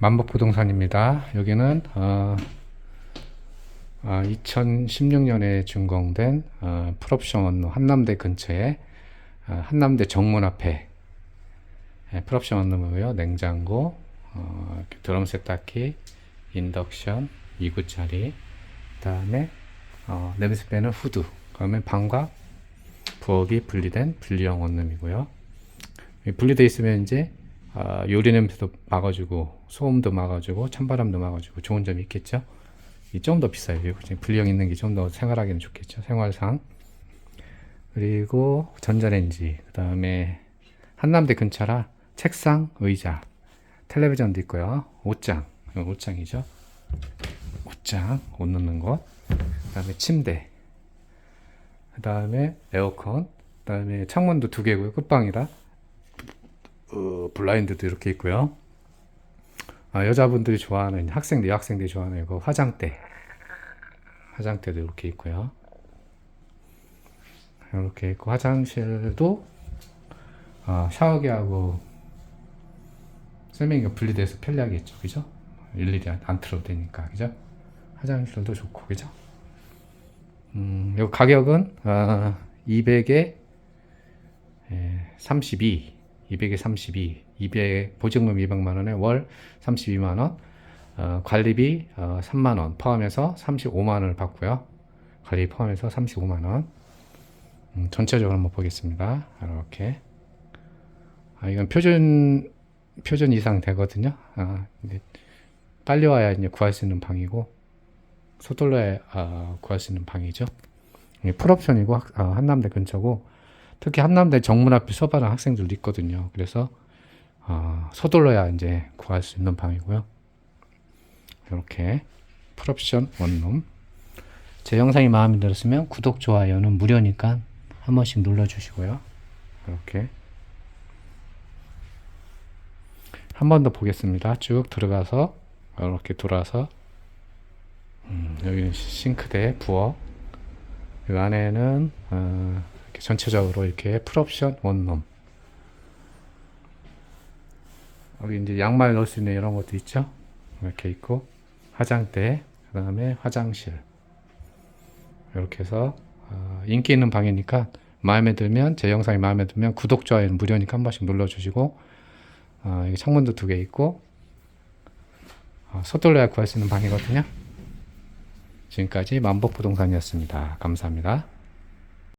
만복부동산입니다. 여기는 어, 2016년에 준공된 어, 풀옵션 한남대 근처에 어, 한남대 정문 앞에 예, 풀옵션 원룸이고요. 냉장고, 어, 드럼 세탁기, 인덕션 2구짜리, 그다음에 어, 냄새 빼는 후드, 그다음에 방과 부엌이 분리된 분리형 원룸이고요. 이 분리돼 있으면 이제 아, 요리 냄새도 막아주고 소음도 막아주고 찬바람도 막아주고 좋은 점이 있겠죠. 이 좀 더 비싸요. 분리형 있는 게 좀 더 생활하기는 좋겠죠. 생활상. 그리고 전자레인지, 그 다음에 한남대 근처라 책상, 의자, 텔레비전도 있고요. 옷장, 이건 옷장이죠. 옷장, 옷 넣는 곳. 그 다음에 침대. 그 다음에 에어컨. 그 다음에 창문도 두 개고요. 끝방이라. 어, 블라인드도 이렇게 있고요. 아, 여자분들이 좋아하는 학생들, 여학생들이 좋아하는 이거 화장대. 화장대도 이렇게 있고요. 이렇게 있고 화장실도 아, 샤워기하고 세면기가 분리돼서 편리하겠죠, 그죠? 일일이 안, 안 틀어도 되니까, 그죠? 화장실도 좋고, 그죠? 음, 요 가격은 아, 200에 32, 200에 32, 200 보증금 200만 원에 월 32만 원, 어, 관리비 어, 3만 원 포함해서 35만 원을 받고요. 관리 포함해서 35만 원. 음, 전체적으로 한번 보겠습니다. 이렇게. 아, 이건 표준 표준 이상 되거든요. 아, 빨리 와야 이제 구할 수 있는 방이고 서둘러야 아, 구할 수 있는 방이죠. 풀옵션이고 학- 아, 한남대 근처고 특히 한남대 정문 앞에 수업하는 학생들도 있거든요. 그래서 아, 서둘러야 이제 구할 수 있는 방이고요. 이렇게 풀옵션 원룸. 제 영상이 마음에 들었으면 구독 좋아요는 무료니까 한 번씩 눌러주시고요. 이렇게 한 번 더 보겠습니다. 쭉 들어가서 이렇게 돌아서 음, 여기는 싱크대, 부엌. 이 안에는 어, 이렇게 전체적으로 이렇게 풀옵션 원룸. 여기 이제 양말 넣을 수 있는 이런 것도 있죠. 이렇게 있고 화장대, 그 다음에 화장실. 이렇게 해서 어, 인기 있는 방이니까 마음에 들면 제 영상이 마음에 들면 구독 좋아요는 무료니까 한 번씩 눌러주시고 어, 창문도 두 개 있고 어, 서둘러야 구할 수 있는 방이거든요. 지금까지 만복부동산이었습니다. 감사합니다.